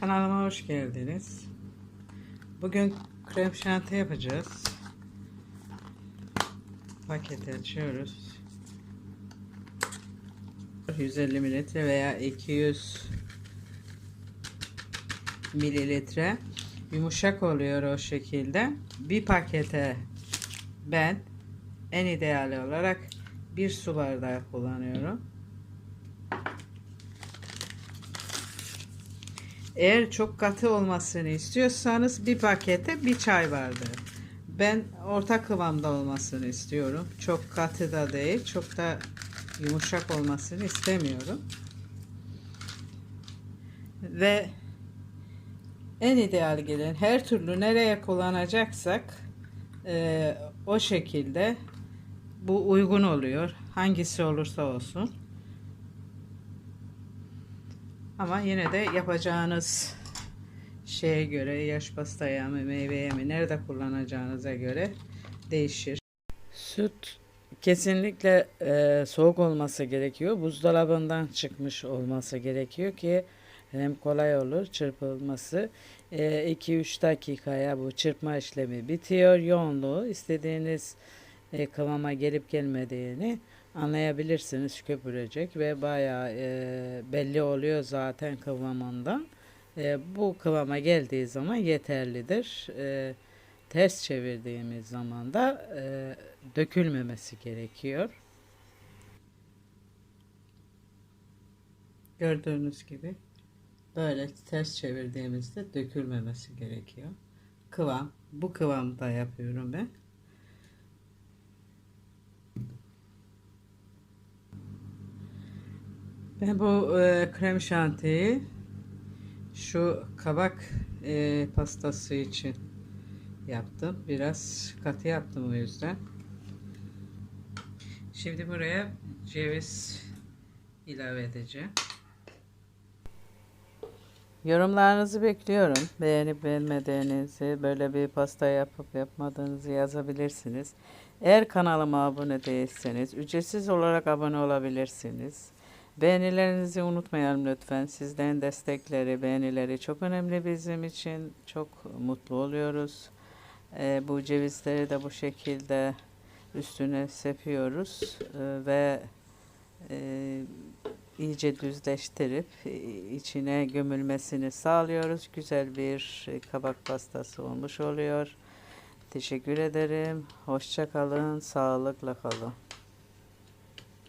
Kanalıma hoş geldiniz. Bugün krem şanti yapacağız. Paketi açıyoruz. 150 mililitre veya 200 mililitre yumuşak oluyor o şekilde. Bir pakete ben en ideali olarak bir su bardağı kullanıyorum. Eğer çok katı olmasını istiyorsanız bir pakete bir çay bardağı. Ben orta kıvamda olmasını istiyorum. Çok katı da değil, çok da yumuşak olmasını istemiyorum. Ve en ideal gelen her türlü nereye kullanacaksak e, o şekilde bu uygun oluyor. Hangisi olursa olsun. Ama yine de yapacağınız şeye göre yaş pastaya mı meyveye mi nerede kullanacağınıza göre değişir. Süt kesinlikle e, soğuk olması gerekiyor. Buzdolabından çıkmış olması gerekiyor ki hem kolay olur çırpılması. 2-3 dakikaya bu çırpma işlemi bitiyor. Yoğunluğu istediğiniz e, kıvama gelip gelmediğini anlayabilirsiniz köpürecek ve bayağı e, belli oluyor zaten kıvamından. E, bu kıvama geldiği zaman yeterlidir. E, ters çevirdiğimiz zaman da e, dökülmemesi gerekiyor. Gördüğünüz gibi böyle ters çevirdiğimizde dökülmemesi gerekiyor. Kıvam bu kıvamda yapıyorum ben. Ben bu e, krem şantiyi şu kabak e, pastası için yaptım. Biraz katı yaptım o yüzden. Şimdi buraya ceviz ilave edeceğim. Yorumlarınızı bekliyorum. Beğenip beğenmediğinizi, böyle bir pasta yapıp yapmadığınızı yazabilirsiniz. Eğer kanalıma abone değilseniz ücretsiz olarak abone olabilirsiniz. Beğenilerinizi unutmayalım lütfen. Sizden destekleri, beğenileri çok önemli bizim için. Çok mutlu oluyoruz. Ee, bu cevizleri de bu şekilde üstüne sepiyoruz Ee, ve e, iyice düzleştirip e, içine gömülmesini sağlıyoruz. Güzel bir kabak pastası olmuş oluyor. Teşekkür ederim. Hoşça kalın. Sağlıkla kalın.